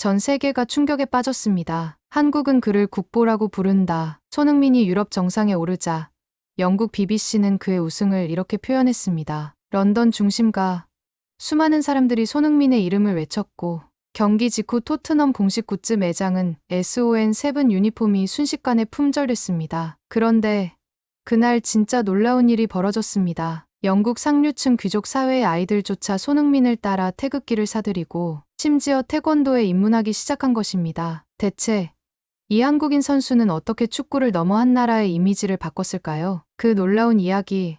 전 세계가 충격에 빠졌습니다. 한국은 그를 국보라고 부른다. 손흥민이 유럽 정상에 오르자 영국 BBC는 그의 우승을 이렇게 표현했습니다. 런던 중심가 수많은 사람들이 손흥민의 이름을 외쳤고 경기 직후 토트넘 공식 굿즈 매장은 SON7 유니폼이 순식간에 품절됐습니다. 그런데 그날 진짜 놀라운 일이 벌어졌습니다. 영국 상류층 귀족 사회의 아이들조차 손흥민을 따라 태극기를 사들이고 심지어 태권도에 입문하기 시작한 것입니다. 대체 이 한국인 선수는 어떻게 축구를 넘어 한 나라의 이미지를 바꿨을까요? 그 놀라운 이야기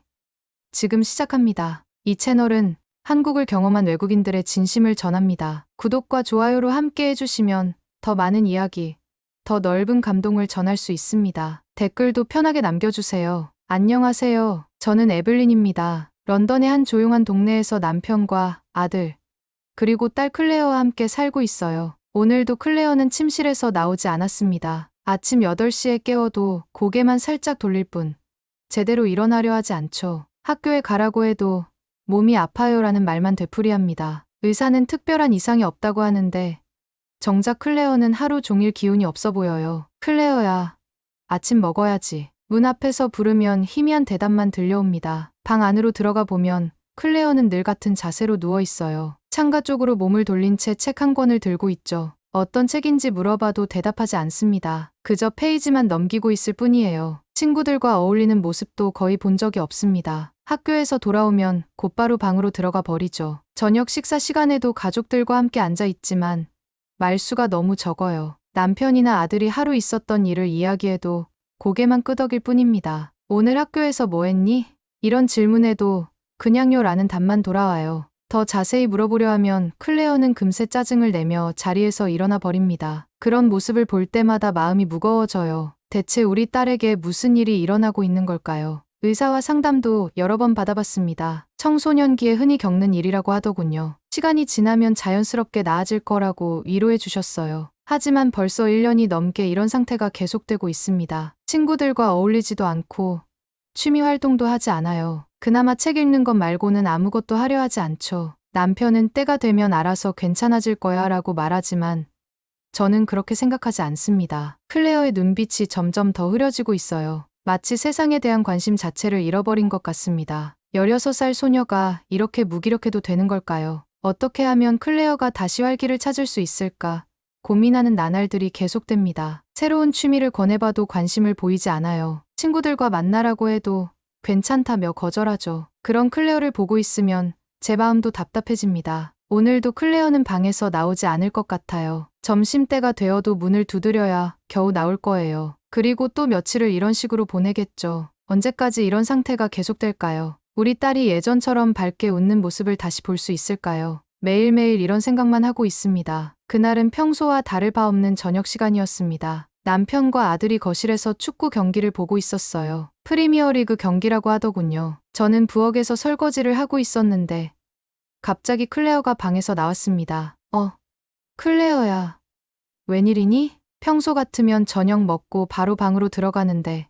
지금 시작합니다. 이 채널은 한국을 경험한 외국인들의 진심을 전합니다. 구독과 좋아요로 함께 해주시면 더 많은 이야기, 더 넓은 감동을 전할 수 있습니다. 댓글도 편하게 남겨주세요. 안녕하세요. 저는 에블린입니다. 런던의 한 조용한 동네에서 남편과 아들, 그리고 딸 클레어와 함께 살고 있어요. 오늘도 클레어는 침실에서 나오지 않았습니다. 아침 8시에 깨워도 고개만 살짝 돌릴 뿐. 제대로 일어나려 하지 않죠. 학교에 가라고 해도 몸이 아파요라는 말만 되풀이합니다. 의사는 특별한 이상이 없다고 하는데 정작 클레어는 하루 종일 기운이 없어 보여요. 클레어야, 아침 먹어야지. 문 앞에서 부르면 희미한 대답만 들려옵니다. 방 안으로 들어가 보면 클레어는 늘 같은 자세로 누워 있어요. 창가 쪽으로 몸을 돌린 채 책 한 권을 들고 있죠. 어떤 책인지 물어봐도 대답하지 않습니다. 그저 페이지만 넘기고 있을 뿐이에요. 친구들과 어울리는 모습도 거의 본 적이 없습니다. 학교에서 돌아오면 곧바로 방으로 들어가 버리죠. 저녁 식사 시간에도 가족들과 함께 앉아 있지만 말수가 너무 적어요. 남편이나 아들이 하루 있었던 일을 이야기해도 고개만 끄덕일 뿐입니다. 오늘 학교에서 뭐 했니? 이런 질문에도 그냥요 라는 답만 돌아와요. 더 자세히 물어보려 하면 클레어는 금세 짜증을 내며 자리에서 일어나 버립니다. 그런 모습을 볼 때마다 마음이 무거워져요. 대체 우리 딸에게 무슨 일이 일어나고 있는 걸까요? 의사와 상담도 여러 번 받아봤습니다. 청소년기에 흔히 겪는 일이라고 하더군요. 시간이 지나면 자연스럽게 나아질 거라고 위로해 주셨어요. 하지만 벌써 1년이 넘게 이런 상태가 계속되고 있습니다. 친구들과 어울리지도 않고 취미 활동도 하지 않아요. 그나마 책 읽는 것 말고는 아무것도 하려 하지 않죠. 남편은 때가 되면 알아서 괜찮아질 거야 라고 말하지만 저는 그렇게 생각하지 않습니다. 클레어의 눈빛이 점점 더 흐려지고 있어요. 마치 세상에 대한 관심 자체를 잃어버린 것 같습니다. 16살 소녀가 이렇게 무기력해도 되는 걸까요? 어떻게 하면 클레어가 다시 활기를 찾을 수 있을까? 고민하는 나날들이 계속됩니다. 새로운 취미를 권해봐도 관심을 보이지 않아요. 친구들과 만나라고 해도 괜찮다며 거절하죠. 그런 클레어를 보고 있으면 제 마음도 답답해집니다. 오늘도 클레어는 방에서 나오지 않을 것 같아요. 점심때가 되어도 문을 두드려야 겨우 나올 거예요. 그리고 또 며칠을 이런 식으로 보내겠죠. 언제까지 이런 상태가 계속될까요? 우리 딸이 예전처럼 밝게 웃는 모습을 다시 볼 수 있을까요? 매일매일 이런 생각만 하고 있습니다. 그날은 평소와 다를 바 없는 저녁 시간이었습니다. 남편과 아들이 거실에서 축구 경기를 보고 있었어요. 프리미어리그 경기라고 하더군요. 저는 부엌에서 설거지를 하고 있었는데 갑자기 클레어가 방에서 나왔습니다. 어, 클레어야. 웬일이니? 평소 같으면 저녁 먹고 바로 방으로 들어가는데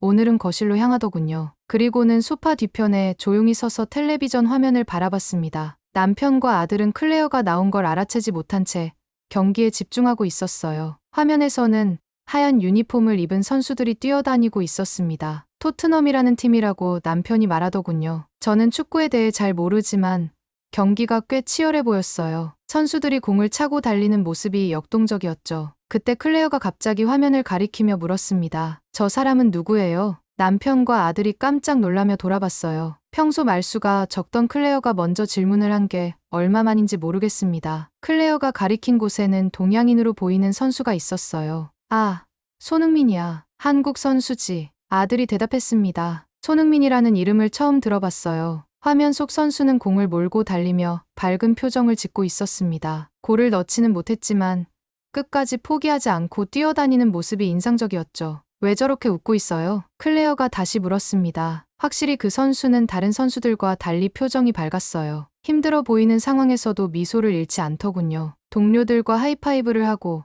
오늘은 거실로 향하더군요. 그리고는 소파 뒤편에 조용히 서서 텔레비전 화면을 바라봤습니다. 남편과 아들은 클레어가 나온 걸 알아채지 못한 채 경기에 집중하고 있었어요. 화면에서는 하얀 유니폼을 입은 선수들이 뛰어다니고 있었습니다. 토트넘이라는 팀이라고 남편이 말하더군요. 저는 축구에 대해 잘 모르지만 경기가 꽤 치열해 보였어요. 선수들이 공을 차고 달리는 모습이 역동적이었죠. 그때 클레어가 갑자기 화면을 가리키며 물었습니다. 저 사람은 누구예요? 남편과 아들이 깜짝 놀라며 돌아봤어요. 평소 말수가 적던 클레어가 먼저 질문을 한 게 얼마만인지 모르겠습니다. 클레어가 가리킨 곳에는 동양인으로 보이는 선수가 있었어요. 아, 손흥민이야. 한국 선수지. 아들이 대답했습니다. 손흥민이라는 이름을 처음 들어봤어요. 화면 속 선수는 공을 몰고 달리며 밝은 표정을 짓고 있었습니다. 골을 넣지는 못했지만 끝까지 포기하지 않고 뛰어다니는 모습이 인상적이었죠. 왜 저렇게 웃고 있어요? 클레어가 다시 물었습니다. 확실히 그 선수는 다른 선수들과 달리 표정이 밝았어요. 힘들어 보이는 상황에서도 미소를 잃지 않더군요. 동료들과 하이파이브를 하고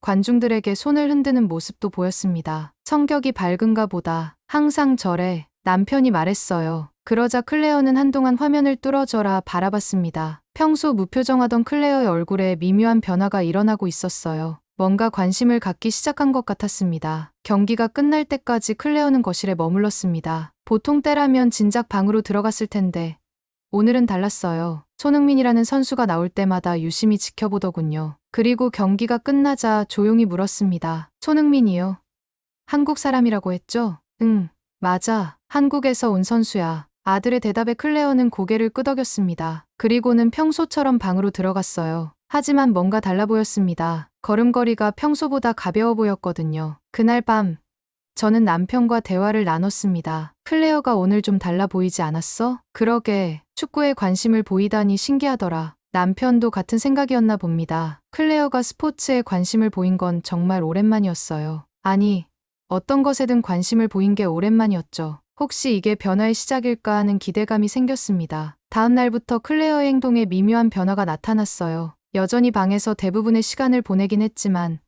관중들에게 손을 흔드는 모습도 보였습니다. 성격이 밝은가 보다. 항상 저래. 남편이 말했어요. 그러자 클레어는 한동안 화면을 뚫어져라 바라봤습니다. 평소 무표정하던 클레어의 얼굴에 미묘한 변화가 일어나고 있었어요. 뭔가 관심을 갖기 시작한 것 같았습니다. 경기가 끝날 때까지 클레어는 거실에 머물렀습니다. 보통 때라면 진작 방으로 들어갔을 텐데 오늘은 달랐어요. 손흥민이라는 선수가 나올 때마다 유심히 지켜보더군요. 그리고 경기가 끝나자 조용히 물었습니다. 손흥민이요? 한국 사람이라고 했죠? 응, 맞아. 한국에서 온 선수야. 아들의 대답에 클레어는 고개를 끄덕였습니다. 그리고는 평소처럼 방으로 들어갔어요. 하지만 뭔가 달라 보였습니다. 걸음걸이가 평소보다 가벼워 보였거든요. 그날 밤, 저는 남편과 대화를 나눴습니다. 클레어가 오늘 좀 달라 보이지 않았어? 그러게, 축구에 관심을 보이다니 신기하더라. 남편도 같은 생각이었나 봅니다. 클레어가 스포츠에 관심을 보인 건 정말 오랜만이었어요. 아니, 어떤 것에든 관심을 보인 게 오랜만이었죠. 혹시 이게 변화의 시작일까 하는 기대감이 생겼습니다. 다음 날부터 클레어의 행동에 미묘한 변화가 나타났어요. 여전히 방에서 대부분의 시간을 보내긴 했지만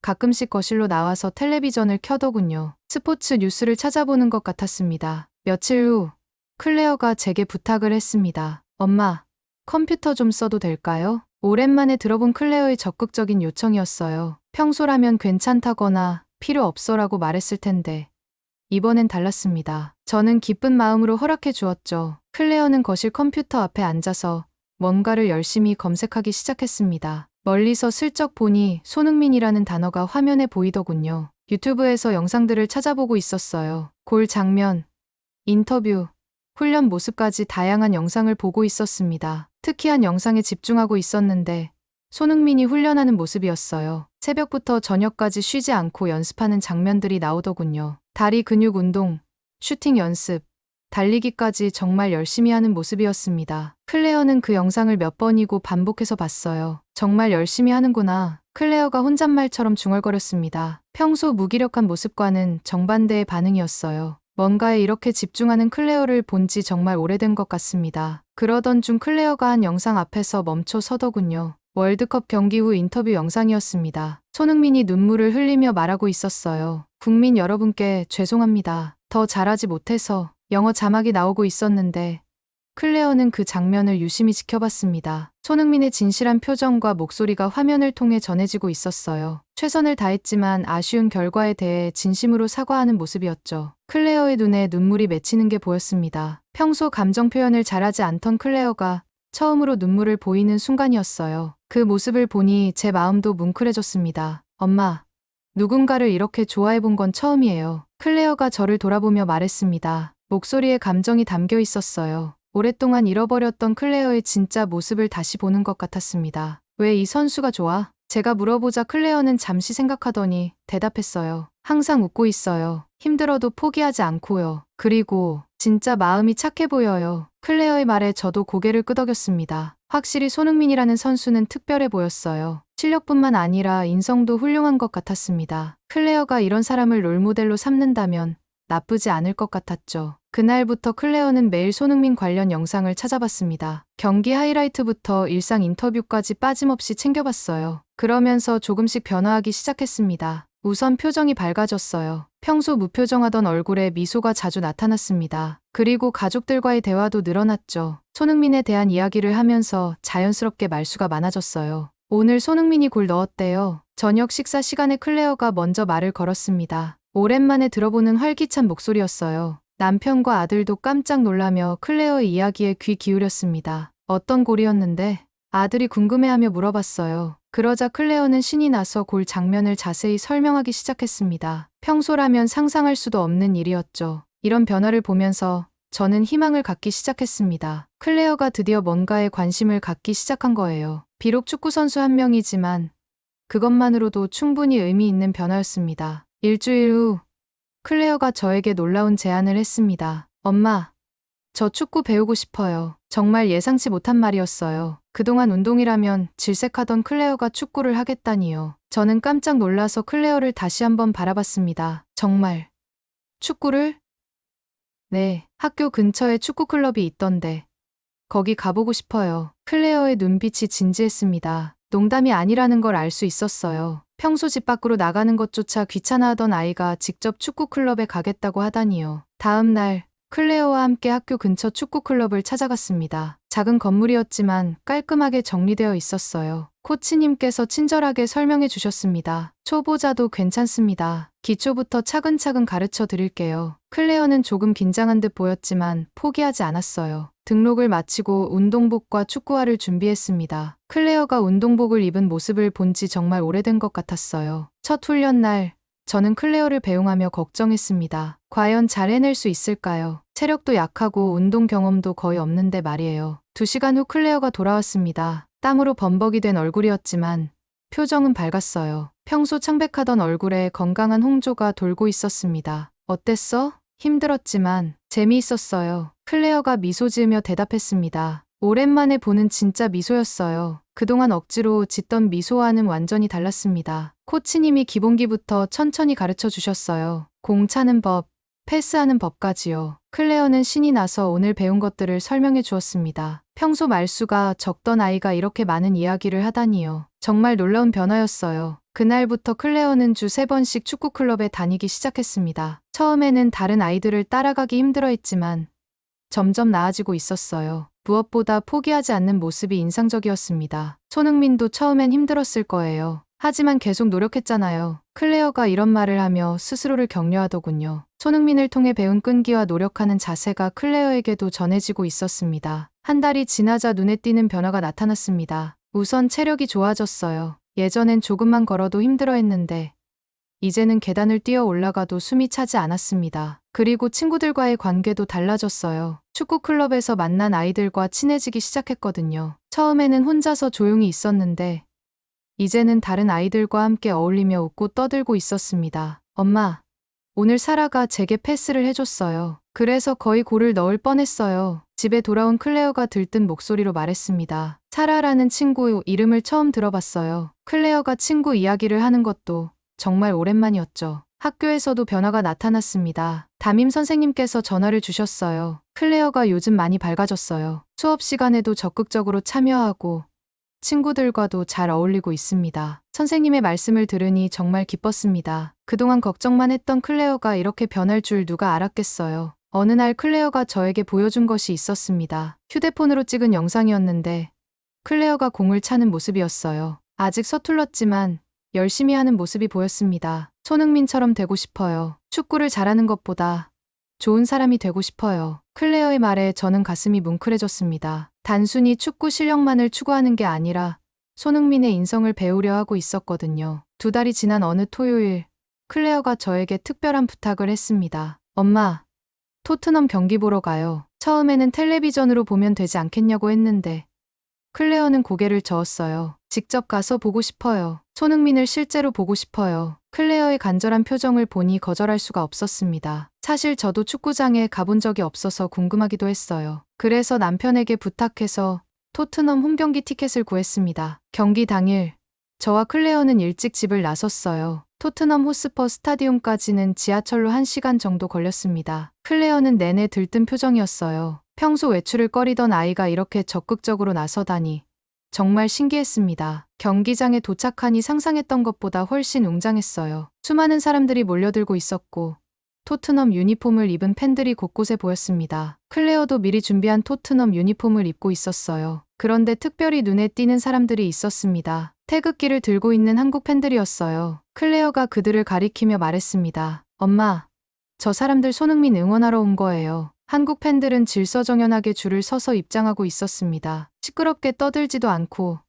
가끔씩 거실로 나와서 텔레비전을 켜더군요. 스포츠 뉴스를 찾아보는 것 같았습니다. 며칠 후 클레어가 제게 부탁을 했습니다. 엄마, 컴퓨터 좀 써도 될까요? 오랜만에 들어본 클레어의 적극적인 요청이었어요. 평소라면 괜찮다거나 필요 없어라고 말했을 텐데 이번엔 달랐습니다. 저는 기쁜 마음으로 허락해 주었죠. 클레어는 거실 컴퓨터 앞에 앉아서 뭔가를 열심히 검색하기 시작했습니다. 멀리서 슬쩍 보니 손흥민이라는 단어가 화면에 보이더군요. 유튜브에서 영상들을 찾아보고 있었어요. 골 장면, 인터뷰, 훈련 모습까지 다양한 영상을 보고 있었습니다. 특히 한 영상에 집중하고 있었는데 손흥민이 훈련하는 모습이었어요. 새벽부터 저녁까지 쉬지 않고 연습하는 장면들이 나오더군요. 다리 근육 운동, 슈팅 연습, 달리기까지 정말 열심히 하는 모습이었습니다. 클레어는 그 영상을 몇 번이고 반복해서 봤어요. 정말 열심히 하는구나. 클레어가 혼잣말처럼 중얼거렸습니다. 평소 무기력한 모습과는 정반대의 반응이었어요. 뭔가에 이렇게 집중하는 클레어를 본 지 정말 오래된 것 같습니다. 그러던 중 클레어가 한 영상 앞에서 멈춰 서더군요. 월드컵 경기 후 인터뷰 영상이었습니다. 손흥민이 눈물을 흘리며 말하고 있었어요. 국민 여러분께 죄송합니다. 더 잘하지 못해서 영어 자막이 나오고 있었는데 클레어는 그 장면을 유심히 지켜봤습니다. 손흥민의 진실한 표정과 목소리가 화면을 통해 전해지고 있었어요. 최선을 다했지만 아쉬운 결과에 대해 진심으로 사과하는 모습이었죠. 클레어의 눈에 눈물이 맺히는 게 보였습니다. 평소 감정 표현을 잘하지 않던 클레어가 처음으로 눈물을 보이는 순간이었어요. 그 모습을 보니 제 마음도 뭉클해졌습니다. 엄마, 누군가를 이렇게 좋아해 본 건 처음이에요. 클레어가 저를 돌아보며 말했습니다. 목소리에 감정이 담겨 있었어요. 오랫동안 잃어버렸던 클레어의 진짜 모습을 다시 보는 것 같았습니다. 왜 이 선수가 좋아? 제가 물어보자 클레어는 잠시 생각하더니 대답했어요. 항상 웃고 있어요. 힘들어도 포기하지 않고요. 그리고 진짜 마음이 착해 보여요. 클레어의 말에 저도 고개를 끄덕였습니다. 확실히 손흥민이라는 선수는 특별해 보였어요. 실력뿐만 아니라 인성도 훌륭한 것 같았습니다. 클레어가 이런 사람을 롤모델로 삼는다면 나쁘지 않을 것 같았죠. 그날부터 클레어는 매일 손흥민 관련 영상을 찾아봤습니다. 경기 하이라이트부터 일상 인터뷰까지 빠짐없이 챙겨봤어요. 그러면서 조금씩 변화하기 시작했습니다. 우선 표정이 밝아졌어요. 평소 무표정하던 얼굴에 미소가 자주 나타났습니다. 그리고 가족들과의 대화도 늘어났죠. 손흥민에 대한 이야기를 하면서 자연스럽게 말수가 많아졌어요. 오늘 손흥민이 골 넣었대요. 저녁 식사 시간에 클레어가 먼저 말을 걸었습니다. 오랜만에 들어보는 활기찬 목소리였어요. 남편과 아들도 깜짝 놀라며 클레어의 이야기에 귀 기울였습니다. 어떤 골이었는데? 아들이 궁금해하며 물어봤어요. 그러자 클레어는 신이 나서 골 장면을 자세히 설명하기 시작했습니다. 평소라면 상상할 수도 없는 일이었죠. 이런 변화를 보면서 저는 희망을 갖기 시작했습니다. 클레어가 드디어 뭔가에 관심을 갖기 시작한 거예요. 비록 축구선수 한 명이지만 그것만으로도 충분히 의미 있는 변화였습니다. 일주일 후 클레어가 저에게 놀라운 제안을 했습니다. 엄마, 저 축구 배우고 싶어요. 정말 예상치 못한 말이었어요. 그동안 운동이라면 질색하던 클레어가 축구를 하겠다니요. 저는 깜짝 놀라서 클레어를 다시 한번 바라봤습니다. 정말. 축구를? 네, 학교 근처에 축구 클럽이 있던데. 거기 가보고 싶어요. 클레어의 눈빛이 진지했습니다. 농담이 아니라는 걸 알 수 있었어요. 평소 집 밖으로 나가는 것조차 귀찮아하던 아이가 직접 축구 클럽에 가겠다고 하다니요. 다음 날 클레어와 함께 학교 근처 축구 클럽을 찾아갔습니다. 작은 건물이었지만 깔끔하게 정리되어 있었어요. 코치님께서 친절하게 설명해 주셨습니다. 초보자도 괜찮습니다. 기초부터 차근차근 가르쳐 드릴게요. 클레어는 조금 긴장한 듯 보였지만 포기하지 않았어요. 등록을 마치고 운동복과 축구화를 준비했습니다. 클레어가 운동복을 입은 모습을 본 지 정말 오래된 것 같았어요. 첫 훈련 날, 저는 클레어를 배웅하며 걱정했습니다. 과연 잘 해낼 수 있을까요? 체력도 약하고 운동 경험도 거의 없는데 말이에요. 두 시간 후 클레어가 돌아왔습니다. 땀으로 범벅이 된 얼굴이었지만 표정은 밝았어요. 평소 창백하던 얼굴에 건강한 홍조가 돌고 있었습니다. 어땠어? 힘들었지만 재미있었어요. 클레어가 미소 지으며 대답했습니다. 오랜만에 보는 진짜 미소였어요. 그동안 억지로 짓던 미소와는 완전히 달랐습니다. 코치님이 기본기부터 천천히 가르쳐 주셨어요. 공 차는 법, 패스하는 법까지요. 클레어는 신이 나서 오늘 배운 것들을 설명해 주었습니다. 평소 말수가 적던 아이가 이렇게 많은 이야기를 하다니요. 정말 놀라운 변화였어요. 그날부터 클레어는 주세 번씩 축구클럽에 다니기 시작했습니다. 처음에는 다른 아이들을 따라가기 힘들어 했지만 점점 나아지고 있었어요. 무엇보다 포기하지 않는 모습이 인상적이었습니다. 손흥민도 처음엔 힘들었을 거예요. 하지만 계속 노력했잖아요. 클레어가 이런 말을 하며 스스로를 격려하더군요. 손흥민을 통해 배운 끈기와 노력하는 자세가 클레어에게도 전해지고 있었습니다. 한 달이 지나자 눈에 띄는 변화가 나타났습니다. 우선 체력이 좋아졌어요. 예전엔 조금만 걸어도 힘들어 했는데 이제는 계단을 뛰어 올라가도 숨이 차지 않았습니다. 그리고 친구들과의 관계도 달라졌어요. 축구 클럽에서 만난 아이들과 친해지기 시작했거든요. 처음에는 혼자서 조용히 있었는데 이제는 다른 아이들과 함께 어울리며 웃고 떠들고 있었습니다. 엄마, 오늘 사라가 제게 패스를 해줬어요. 그래서 거의 골을 넣을 뻔했어요. 집에 돌아온 클레어가 들뜬 목소리로 말했습니다. 사라라는 친구 이름을 처음 들어봤어요. 클레어가 친구 이야기를 하는 것도 정말 오랜만이었죠. 학교에서도 변화가 나타났습니다. 담임 선생님께서 전화를 주셨어요. 클레어가 요즘 많이 밝아졌어요. 수업 시간에도 적극적으로 참여하고 친구들과도 잘 어울리고 있습니다. 선생님의 말씀을 들으니 정말 기뻤습니다. 그동안 걱정만 했던 클레어가 이렇게 변할 줄 누가 알았겠어요. 어느 날 클레어가 저에게 보여준 것이 있었습니다. 휴대폰으로 찍은 영상이었는데 클레어가 공을 차는 모습이었어요. 아직 서툴렀지만 열심히 하는 모습이 보였습니다. 손흥민처럼 되고 싶어요. 축구를 잘하는 것보다 좋은 사람이 되고 싶어요. 클레어의 말에 저는 가슴이 뭉클해졌습니다. 단순히 축구 실력만을 추구하는 게 아니라 손흥민의 인성을 배우려 하고 있었거든요. 두 달이 지난 어느 토요일, 클레어가 저에게 특별한 부탁을 했습니다. 엄마, 토트넘 경기 보러 가요. 처음에는 텔레비전으로 보면 되지 않겠냐고 했는데, 클레어는 고개를 저었어요. 직접 가서 보고 싶어요. 손흥민을 실제로 보고 싶어요. 클레어의 간절한 표정을 보니 거절할 수가 없었습니다. 사실 저도 축구장에 가본 적이 없어서 궁금하기도 했어요. 그래서 남편에게 부탁해서 토트넘 홈경기 티켓을 구했습니다. 경기 당일, 저와 클레어는 일찍 집을 나섰어요. 토트넘 호스퍼 스타디움까지는 지하철로 1시간 정도 걸렸습니다. 클레어는 내내 들뜬 표정이었어요. 평소 외출을 꺼리던 아이가 이렇게 적극적으로 나서다니 정말 신기했습니다. 경기장에 도착하니 상상했던 것보다 훨씬 웅장했어요. 수많은 사람들이 몰려들고 있었고 토트넘 유니폼을 입은 팬들이 곳곳에 보였습니다. 클레어도 미리 준비한 토트넘 유니폼을 입고 있었어요. 그런데 특별히 눈에 띄는 사람들이 있었습니다. 태극기를 들고 있는 한국 팬들이었어요. 클레어가 그들을 가리키며 말했습니다. 엄마, 저 사람들 손흥민 응원하러 온 거예요. 한국 팬들은 질서정연하게 줄을 서서 입장하고 있었습니다. 시끄럽게 떠들지도 않고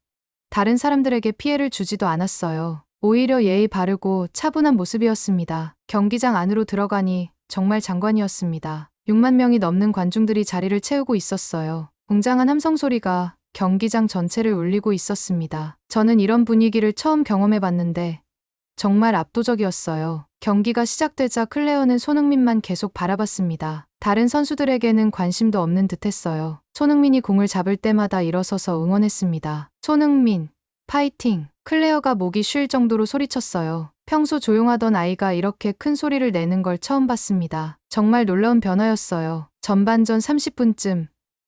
다른 사람들에게 피해를 주지도 않았어요. 오히려 예의 바르고 차분한 모습이었습니다. 경기장 안으로 들어가니 정말 장관이었습니다. 6만 명이 넘는 관중들이 자리를 채우고 있었어요. 웅장한 함성 소리가 경기장 전체를 울리고 있었습니다. 저는 이런 분위기를 처음 경험해 봤는데 정말 압도적이었어요. 경기가 시작되자 클레어는 손흥민만 계속 바라봤습니다. 다른 선수들에게는 관심도 없는 듯 했어요. 손흥민이 공을 잡을 때마다 일어서서 응원했습니다. 손흥민, 파이팅! 클레어가 목이 쉴 정도로 소리쳤어요. 평소 조용하던 아이가 이렇게 큰 소리를 내는 걸 처음 봤습니다. 정말 놀라운 변화였어요. 전반전 30분쯤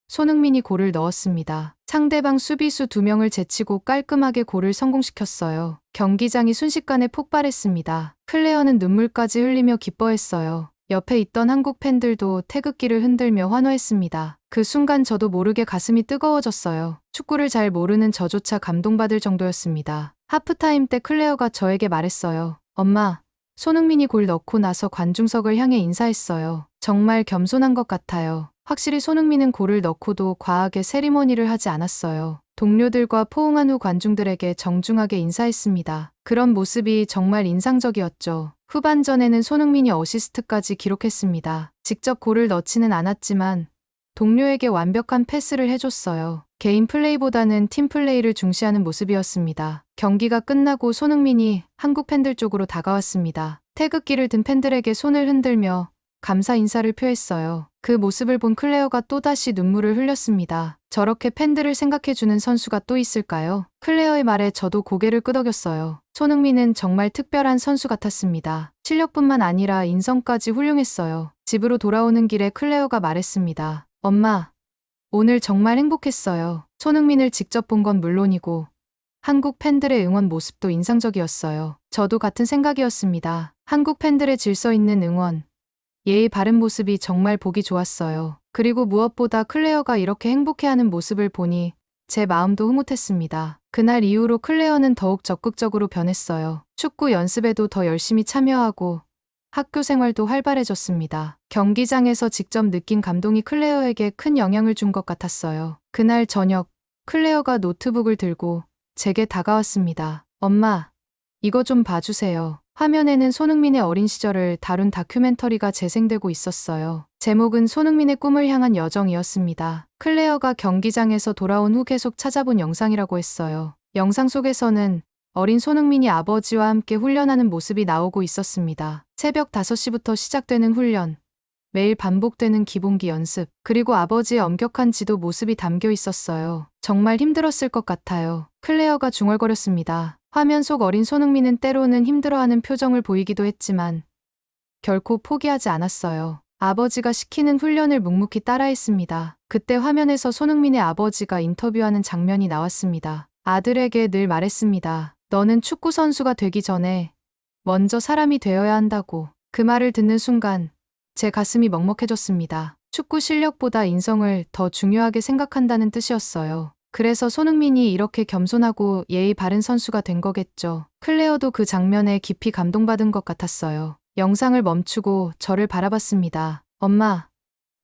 손흥민이 골을 넣었습니다. 상대방 수비수 두 명을 제치고 깔끔하게 골을 성공시켰어요. 경기장이 순식간에 폭발했습니다. 클레어는 눈물까지 흘리며 기뻐했어요. 옆에 있던 한국 팬들도 태극기를 흔들며 환호했습니다. 그 순간 저도 모르게 가슴이 뜨거워졌어요. 축구를 잘 모르는 저조차 감동받을 정도였습니다. 하프타임 때 클레어가 저에게 말했어요. 엄마, 손흥민이 골 넣고 나서 관중석을 향해 인사했어요. 정말 겸손한 것 같아요. 확실히 손흥민은 골을 넣고도 과하게 세리머니를 하지 않았어요. 동료들과 포옹한 후 관중들에게 정중하게 인사했습니다. 그런 모습이 정말 인상적이었죠. 후반전에는 손흥민이 어시스트까지 기록했습니다. 직접 골을 넣지는 않았지만 동료에게 완벽한 패스를 해줬어요. 개인 플레이보다는 팀 플레이를 중시하는 모습이었습니다. 경기가 끝나고 손흥민이 한국 팬들 쪽으로 다가왔습니다. 태극기를 든 팬들에게 손을 흔들며 감사 인사를 표했어요. 그 모습을 본 클레어가 또다시 눈물을 흘렸습니다. 저렇게 팬들을 생각해주는 선수가 또 있을까요? 클레어의 말에 저도 고개를 끄덕였어요. 손흥민은 정말 특별한 선수 같았습니다. 실력뿐만 아니라 인성까지 훌륭했어요. 집으로 돌아오는 길에 클레어가 말했습니다. 엄마, 오늘 정말 행복했어요. 손흥민을 직접 본 건 물론이고 한국 팬들의 응원 모습도 인상적이었어요. 저도 같은 생각이었습니다. 한국 팬들의 질서 있는 응원, 예의 바른 모습이 정말 보기 좋았어요. 그리고 무엇보다 클레어가 이렇게 행복해하는 모습을 보니 제 마음도 흐뭇했습니다. 그날 이후로 클레어는 더욱 적극적으로 변했어요. 축구 연습에도 더 열심히 참여하고 학교 생활도 활발해졌습니다. 경기장에서 직접 느낀 감동이 클레어에게 큰 영향을 준 것 같았어요. 그날 저녁, 클레어가 노트북을 들고 제게 다가왔습니다. 엄마, 이거 좀 봐주세요. 화면에는 손흥민의 어린 시절을 다룬 다큐멘터리가 재생되고 있었어요. 제목은 손흥민의 꿈을 향한 여정이었습니다. 클레어가 경기장에서 돌아온 후 계속 찾아본 영상이라고 했어요. 영상 속에서는 어린 손흥민이 아버지와 함께 훈련하는 모습이 나오고 있었습니다. 새벽 5시부터 시작되는 훈련, 매일 반복되는 기본기 연습, 그리고 아버지의 엄격한 지도 모습이 담겨 있었어요. 정말 힘들었을 것 같아요. 클레어가 중얼거렸습니다. 화면 속 어린 손흥민은 때로는 힘들어하는 표정을 보이기도 했지만 결코 포기하지 않았어요. 아버지가 시키는 훈련을 묵묵히 따라했습니다. 그때 화면에서 손흥민의 아버지가 인터뷰하는 장면이 나왔습니다. 아들에게 늘 말했습니다. 너는 축구 선수가 되기 전에 먼저 사람이 되어야 한다고. 그 말을 듣는 순간 제 가슴이 먹먹해졌습니다. 축구 실력보다 인성을 더 중요하게 생각한다는 뜻이었어요. 그래서 손흥민이 이렇게 겸손하고 예의 바른 선수가 된 거겠죠. 클레어도 그 장면에 깊이 감동받은 것 같았어요. 영상을 멈추고 저를 바라봤습니다. 엄마,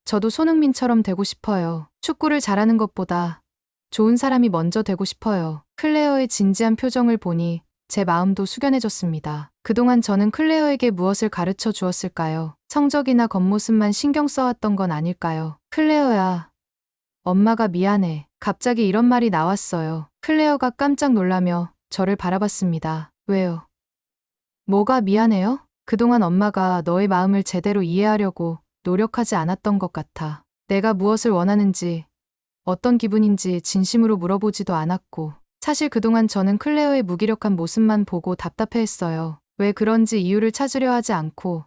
저도 손흥민처럼 되고 싶어요. 축구를 잘하는 것보다 좋은 사람이 먼저 되고 싶어요. 클레어의 진지한 표정을 보니 제 마음도 숙연해졌습니다. 그동안 저는 클레어에게 무엇을 가르쳐 주었을까요? 성적이나 겉모습만 신경 써왔던 건 아닐까요? 클레어야, 엄마가 미안해. 갑자기 이런 말이 나왔어요. 클레어가 깜짝 놀라며 저를 바라봤습니다. 왜요? 뭐가 미안해요? 그동안 엄마가 너의 마음을 제대로 이해하려고 노력하지 않았던 것 같아. 내가 무엇을 원하는지, 어떤 기분인지 진심으로 물어보지도 않았고, 사실 그동안 저는 클레어의 무기력한 모습만 보고 답답해 했어요. 왜 그런지 이유를 찾으려 하지 않고,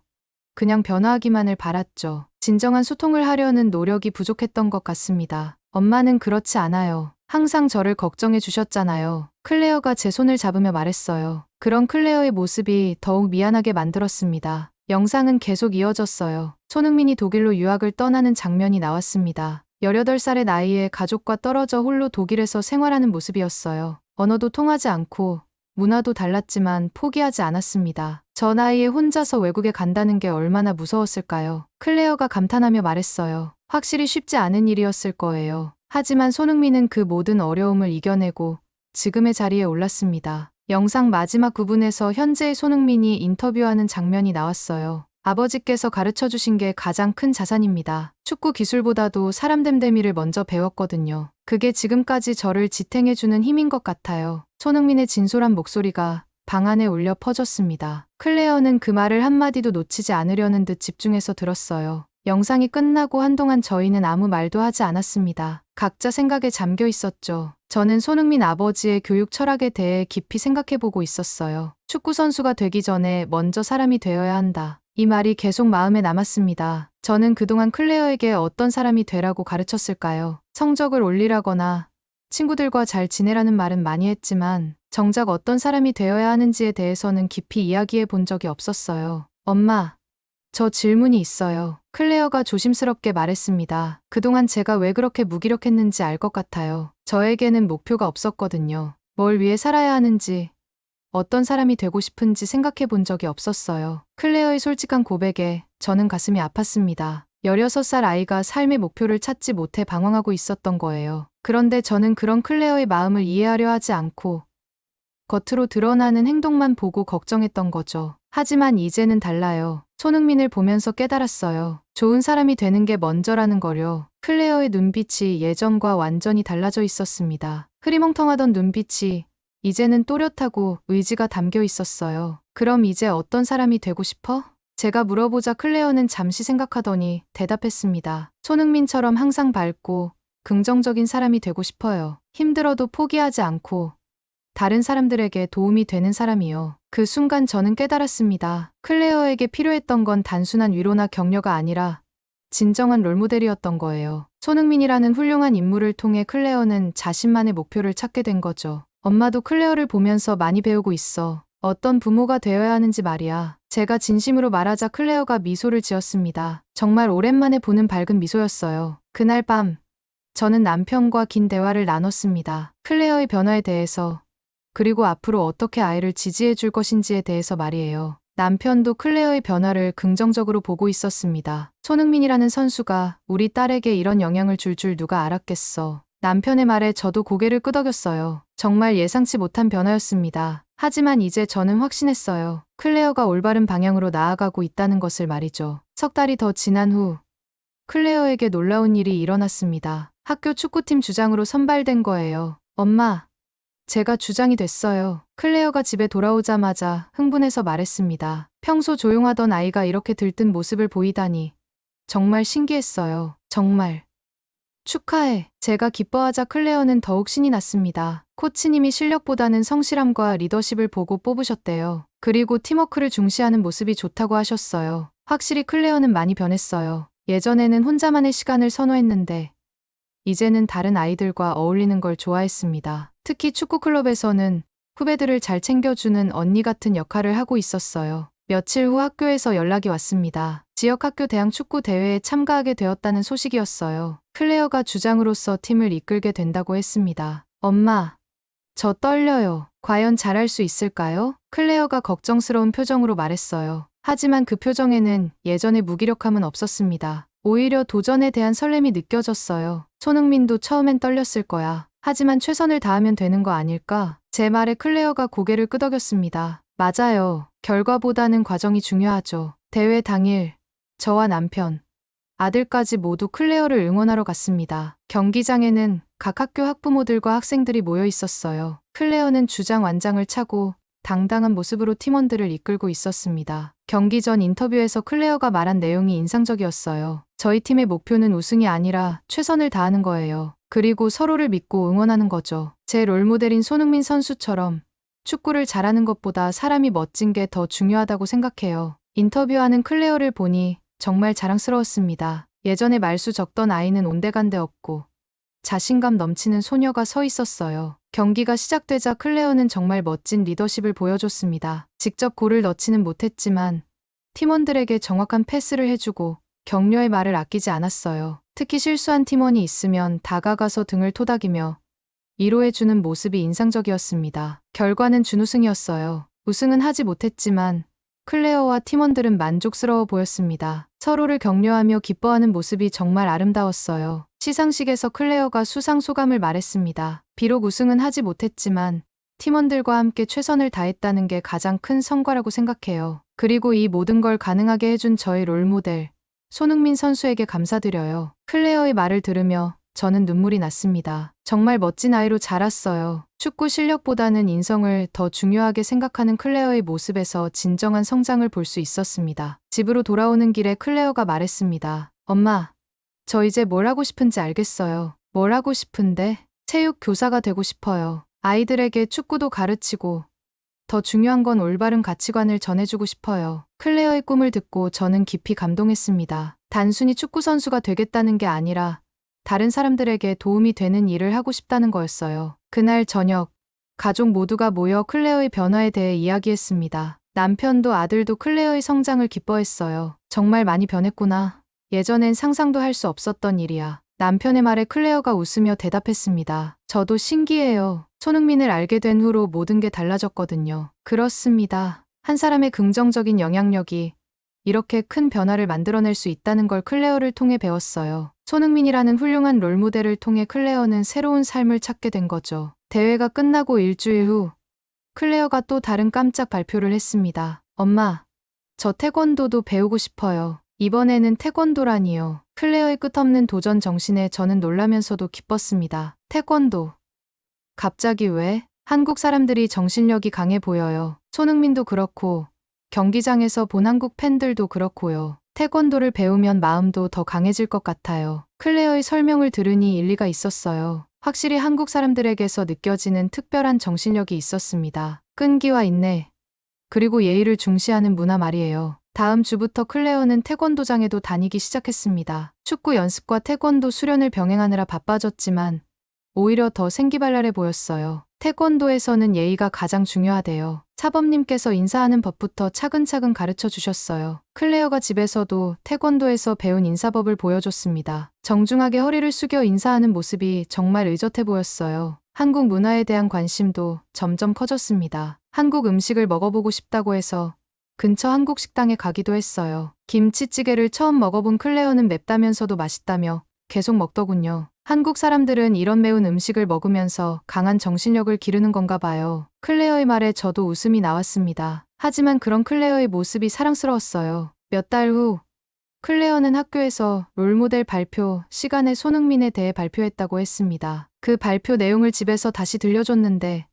그냥 변화하기만을 바랐죠. 진정한 소통을 하려는 노력이 부족했던 것 같습니다. 엄마는 그렇지 않아요. 항상 저를 걱정해 주셨잖아요. 클레어가 제 손을 잡으며 말했어요. 그런 클레어의 모습이 더욱 미안하게 만들었습니다. 영상은 계속 이어졌어요. 손흥민이 독일로 유학을 떠나는 장면이 나왔습니다. 18살의 나이에 가족과 떨어져 홀로 독일에서 생활하는 모습이었어요. 언어도 통하지 않고 문화도 달랐지만 포기하지 않았습니다. 저 나이에 혼자서 외국에 간다는 게 얼마나 무서웠을까요? 클레어가 감탄하며 말했어요. 확실히 쉽지 않은 일이었을 거예요. 하지만 손흥민은 그 모든 어려움을 이겨내고 지금의 자리에 올랐습니다. 영상 마지막 부분에서 현재의 손흥민이 인터뷰하는 장면이 나왔어요. 아버지께서 가르쳐 주신 게 가장 큰 자산입니다. 축구 기술보다도 사람 됨됨이를 먼저 배웠거든요. 그게 지금까지 저를 지탱해주는 힘인 것 같아요. 손흥민의 진솔한 목소리가 방 안에 울려 퍼졌습니다. 클레어는 그 말을 한마디도 놓치지 않으려는 듯 집중해서 들었어요. 영상이 끝나고 한동안 저희는 아무 말도 하지 않았습니다. 각자 생각에 잠겨 있었죠. 저는 손흥민 아버지의 교육 철학에 대해 깊이 생각해보고 있었어요. 축구선수가 되기 전에 먼저 사람이 되어야 한다. 이 말이 계속 마음에 남았습니다. 저는 그동안 클레어에게 어떤 사람이 되라고 가르쳤을까요? 성적을 올리라거나 친구들과 잘 지내라는 말은 많이 했지만 정작 어떤 사람이 되어야 하는지에 대해서는 깊이 이야기해 본 적이 없었어요. 엄마, 저 질문이 있어요. 클레어가 조심스럽게 말했습니다. 그동안 제가 왜 그렇게 무기력했는지 알 것 같아요. 저에게는 목표가 없었거든요. 뭘 위해 살아야 하는지, 어떤 사람이 되고 싶은지 생각해 본 적이 없었어요. 클레어의 솔직한 고백에 저는 가슴이 아팠습니다. 16살 아이가 삶의 목표를 찾지 못해 방황하고 있었던 거예요. 그런데 저는 그런 클레어의 마음을 이해하려 하지 않고 겉으로 드러나는 행동만 보고 걱정했던 거죠. 하지만 이제는 달라요. 손흥민을 보면서 깨달았어요. 좋은 사람이 되는 게 먼저라는 거려. 클레어의 눈빛이 예전과 완전히 달라져 있었습니다. 흐리멍텅하던 눈빛이 이제는 또렷하고 의지가 담겨 있었어요. 그럼 이제 어떤 사람이 되고 싶어? 제가 물어보자 클레어는 잠시 생각하더니 대답했습니다. 손흥민처럼 항상 밝고 긍정적인 사람이 되고 싶어요. 힘들어도 포기하지 않고 다른 사람들에게 도움이 되는 사람이요. 그 순간 저는 깨달았습니다. 클레어에게 필요했던 건 단순한 위로나 격려가 아니라 진정한 롤모델이었던 거예요. 손흥민이라는 훌륭한 인물을 통해 클레어는 자신만의 목표를 찾게 된 거죠. 엄마도 클레어를 보면서 많이 배우고 있어. 어떤 부모가 되어야 하는지 말이야. 제가 진심으로 말하자 클레어가 미소를 지었습니다. 정말 오랜만에 보는 밝은 미소였어요. 그날 밤, 저는 남편과 긴 대화를 나눴습니다. 클레어의 변화에 대해서, 그리고 앞으로 어떻게 아이를 지지해 줄 것인지에 대해서 말이에요. 남편도 클레어의 변화를 긍정적으로 보고 있었습니다. 손흥민이라는 선수가 우리 딸에게 이런 영향을 줄 줄 누가 알았겠어. 남편의 말에 저도 고개를 끄덕였어요. 정말 예상치 못한 변화였습니다. 하지만 이제 저는 확신했어요. 클레어가 올바른 방향으로 나아가고 있다는 것을 말이죠. 석 달이 더 지난 후, 클레어에게 놀라운 일이 일어났습니다. 학교 축구팀 주장으로 선발된 거예요. 엄마, 제가 주장이 됐어요. 클레어가 집에 돌아오자마자 흥분해서 말했습니다. 평소 조용하던 아이가 이렇게 들뜬 모습을 보이다니. 정말 신기했어요. 정말. 축하해. 제가 기뻐하자 클레어는 더욱 신이 났습니다. 코치님이 실력보다는 성실함과 리더십을 보고 뽑으셨대요. 그리고 팀워크를 중시하는 모습이 좋다고 하셨어요. 확실히 클레어는 많이 변했어요. 예전에는 혼자만의 시간을 선호했는데, 이제는 다른 아이들과 어울리는 걸 좋아했습니다. 특히 축구클럽에서는 후배들을 잘 챙겨주는 언니 같은 역할을 하고 있었어요. 며칠 후 학교에서 연락이 왔습니다. 지역 학교 대항 축구 대회에 참가하게 되었다는 소식이었어요. 클레어가 주장으로서 팀을 이끌게 된다고 했습니다. 엄마, 저 떨려요. 과연 잘할 수 있을까요? 클레어가 걱정스러운 표정으로 말했어요. 하지만 그 표정에는 예전의 무기력함은 없었습니다. 오히려 도전에 대한 설렘이 느껴졌어요. 손흥민도 처음엔 떨렸을 거야. 하지만 최선을 다하면 되는 거 아닐까? 제 말에 클레어가 고개를 끄덕였습니다. 맞아요. 결과보다는 과정이 중요하죠. 대회 당일, 저와 남편, 아들까지 모두 클레어를 응원하러 갔습니다. 경기장에는 각 학교 학부모들과 학생들이 모여 있었어요. 클레어는 주장 완장을 차고 당당한 모습으로 팀원들을 이끌고 있었습니다. 경기 전 인터뷰에서 클레어가 말한 내용이 인상적이었어요. 저희 팀의 목표는 우승이 아니라 최선을 다하는 거예요. 그리고 서로를 믿고 응원하는 거죠. 제 롤모델인 손흥민 선수처럼 축구를 잘하는 것보다 사람이 멋진 게 더 중요하다고 생각해요. 인터뷰하는 클레어를 보니 정말 자랑스러웠습니다. 예전에 말수 적던 아이는 온데간데 없고 자신감 넘치는 소녀가 서 있었어요. 경기가 시작되자 클레어는 정말 멋진 리더십을 보여줬습니다. 직접 골을 넣지는 못했지만 팀원들에게 정확한 패스를 해주고 격려의 말을 아끼지 않았어요. 특히 실수한 팀원이 있으면 다가가서 등을 토닥이며 위로해주는 모습이 인상적이었습니다. 결과는 준우승이었어요. 우승은 하지 못했지만 클레어와 팀원들은 만족스러워 보였습니다. 서로를 격려하며 기뻐하는 모습이 정말 아름다웠어요. 시상식에서 클레어가 수상 소감을 말했습니다. 비록 우승은 하지 못했지만 팀원들과 함께 최선을 다했다는 게 가장 큰 성과라고 생각해요. 그리고 이 모든 걸 가능하게 해준 저의 롤모델, 손흥민 선수에게 감사드려요. 클레어의 말을 들으며 저는 눈물이 났습니다. 정말 멋진 아이로 자랐어요. 축구 실력보다는 인성을 더 중요하게 생각하는 클레어의 모습에서 진정한 성장을 볼 수 있었습니다. 집으로 돌아오는 길에 클레어가 말했습니다. 엄마, 저 이제 뭘 하고 싶은지 알겠어요. 뭘 하고 싶은데? 체육 교사가 되고 싶어요. 아이들에게 축구도 가르치고 더 중요한 건 올바른 가치관을 전해주고 싶어요. 클레어의 꿈을 듣고 저는 깊이 감동했습니다. 단순히 축구 선수가 되겠다는 게 아니라 다른 사람들에게 도움이 되는 일을 하고 싶다는 거였어요. 그날 저녁, 가족 모두가 모여 클레어의 변화에 대해 이야기했습니다. 남편도 아들도 클레어의 성장을 기뻐했어요. 정말 많이 변했구나. 예전엔 상상도 할 수 없었던 일이야. 남편의 말에 클레어가 웃으며 대답했습니다. 저도 신기해요. 손흥민을 알게 된 후로 모든 게 달라졌거든요. 그렇습니다. 한 사람의 긍정적인 영향력이 이렇게 큰 변화를 만들어낼 수 있다는 걸 클레어를 통해 배웠어요. 손흥민이라는 훌륭한 롤모델을 통해 클레어는 새로운 삶을 찾게 된 거죠. 대회가 끝나고 일주일 후 클레어가 또 다른 깜짝 발표를 했습니다. 엄마, 저 태권도도 배우고 싶어요. 이번에는 태권도라니요. 클레어의 끝없는 도전 정신에 저는 놀라면서도 기뻤습니다. 태권도. 갑자기 왜? 한국 사람들이 정신력이 강해 보여요. 손흥민도 그렇고, 경기장에서 본 한국 팬들도 그렇고요. 태권도를 배우면 마음도 더 강해질 것 같아요. 클레어의 설명을 들으니 일리가 있었어요. 확실히 한국 사람들에게서 느껴지는 특별한 정신력이 있었습니다. 끈기와 인내, 그리고 예의를 중시하는 문화 말이에요. 다음 주부터 클레어는 태권도장에도 다니기 시작했습니다. 축구 연습과 태권도 수련을 병행하느라 바빠졌지만 오히려 더 생기발랄해 보였어요. 태권도에서는 예의가 가장 중요하대요. 차범님께서 인사하는 법부터 차근차근 가르쳐 주셨어요. 클레어가 집에서도 태권도에서 배운 인사법을 보여줬습니다. 정중하게 허리를 숙여 인사하는 모습이 정말 의젓해 보였어요. 한국 문화에 대한 관심도 점점 커졌습니다. 한국 음식을 먹어보고 싶다고 해서 근처 한국 식당에 가기도 했어요. 김치찌개를 처음 먹어본 클레어는 맵다면서도 맛있다며 계속 먹더군요. 한국 사람들은 이런 매운 음식을 먹으면서 강한 정신력을 기르는 건가 봐요. 클레어의 말에 저도 웃음이 나왔습니다. 하지만 그런 클레어의 모습이 사랑스러웠어요. 몇 달 후, 클레어는 학교에서 롤모델 발표 시간에 손흥민에 대해 발표했다고 했습니다. 그 발표 내용을 집에서 다시 들려줬는데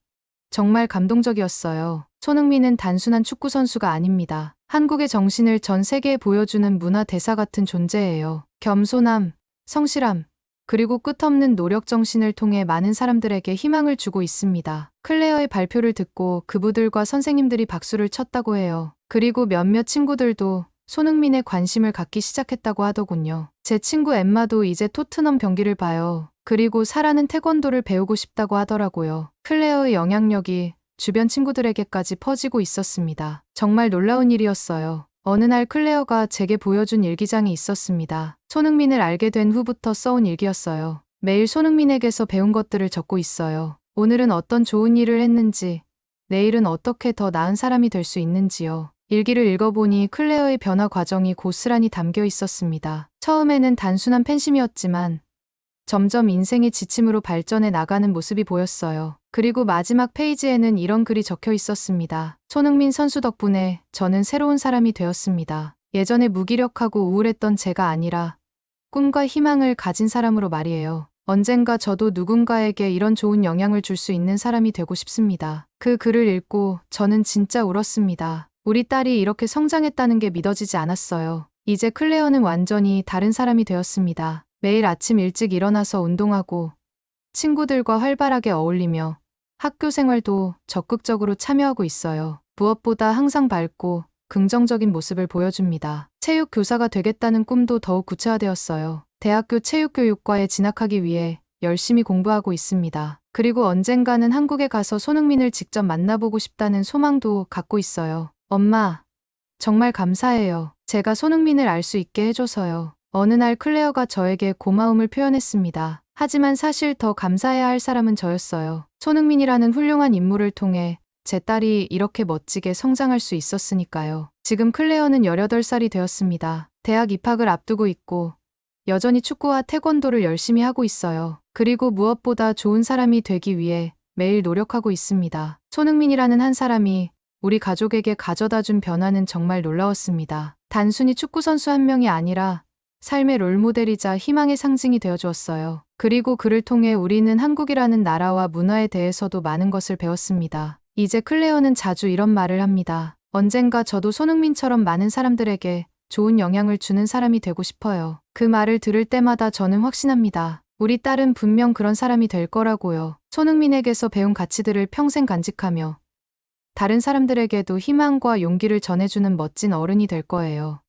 정말 감동적이었어요. 손흥민은 단순한 축구 선수가 아닙니다. 한국의 정신을 전 세계에 보여주는 문화 대사 같은 존재예요. 겸손함, 성실함, 그리고 끝없는 노력 정신을 통해 많은 사람들에게 희망을 주고 있습니다. 클레어의 발표를 듣고 그부들과 선생님들이 박수를 쳤다고 해요. 그리고 몇몇 친구들도 손흥민에 관심을 갖기 시작했다고 하더군요. 제 친구 엠마도 이제 토트넘 경기를 봐요. 그리고 사라는 태권도를 배우고 싶다고 하더라고요. 클레어의 영향력이 주변 친구들에게까지 퍼지고 있었습니다. 정말 놀라운 일이었어요. 어느 날 클레어가 제게 보여준 일기장이 있었습니다. 손흥민을 알게 된 후부터 써온 일기였어요. 매일 손흥민에게서 배운 것들을 적고 있어요. 오늘은 어떤 좋은 일을 했는지, 내일은 어떻게 더 나은 사람이 될 수 있는지요. 일기를 읽어보니 클레어의 변화 과정이 고스란히 담겨 있었습니다. 처음에는 단순한 팬심이었지만 점점 인생의 지침으로 발전해 나가는 모습이 보였어요. 그리고 마지막 페이지에는 이런 글이 적혀 있었습니다. 손흥민 선수 덕분에 저는 새로운 사람이 되었습니다. 예전에 무기력하고 우울했던 제가 아니라 꿈과 희망을 가진 사람으로 말이에요. 언젠가 저도 누군가에게 이런 좋은 영향을 줄 수 있는 사람이 되고 싶습니다. 그 글을 읽고 저는 진짜 울었습니다. 우리 딸이 이렇게 성장했다는 게 믿어지지 않았어요. 이제 클레어는 완전히 다른 사람이 되었습니다. 매일 아침 일찍 일어나서 운동하고 친구들과 활발하게 어울리며 학교 생활도 적극적으로 참여하고 있어요. 무엇보다 항상 밝고 긍정적인 모습을 보여줍니다. 체육 교사가 되겠다는 꿈도 더욱 구체화되었어요. 대학교 체육교육과에 진학하기 위해 열심히 공부하고 있습니다. 그리고 언젠가는 한국에 가서 손흥민을 직접 만나보고 싶다는 소망도 갖고 있어요. 엄마, 정말 감사해요. 제가 손흥민을 알 수 있게 해줘서요. 어느 날 클레어가 저에게 고마움을 표현했습니다. 하지만 사실 더 감사해야 할 사람은 저였어요. 손흥민이라는 훌륭한 인물을 통해 제 딸이 이렇게 멋지게 성장할 수 있었으니까요. 지금 클레어는 18살이 되었습니다. 대학 입학을 앞두고 있고 여전히 축구와 태권도를 열심히 하고 있어요. 그리고 무엇보다 좋은 사람이 되기 위해 매일 노력하고 있습니다. 손흥민이라는 한 사람이 우리 가족에게 가져다 준 변화는 정말 놀라웠습니다. 단순히 축구선수 한 명이 아니라 삶의 롤모델이자 희망의 상징이 되어 주었어요. 그리고 그를 통해 우리는 한국이라는 나라와 문화에 대해서도 많은 것을 배웠습니다. 이제 클레어는 자주 이런 말을 합니다. 언젠가 저도 손흥민처럼 많은 사람들에게 좋은 영향을 주는 사람이 되고 싶어요. 그 말을 들을 때마다 저는 확신합니다. 우리 딸은 분명 그런 사람이 될 거라고요. 손흥민에게서 배운 가치들을 평생 간직하며 다른 사람들에게도 희망과 용기를 전해주는 멋진 어른이 될 거예요.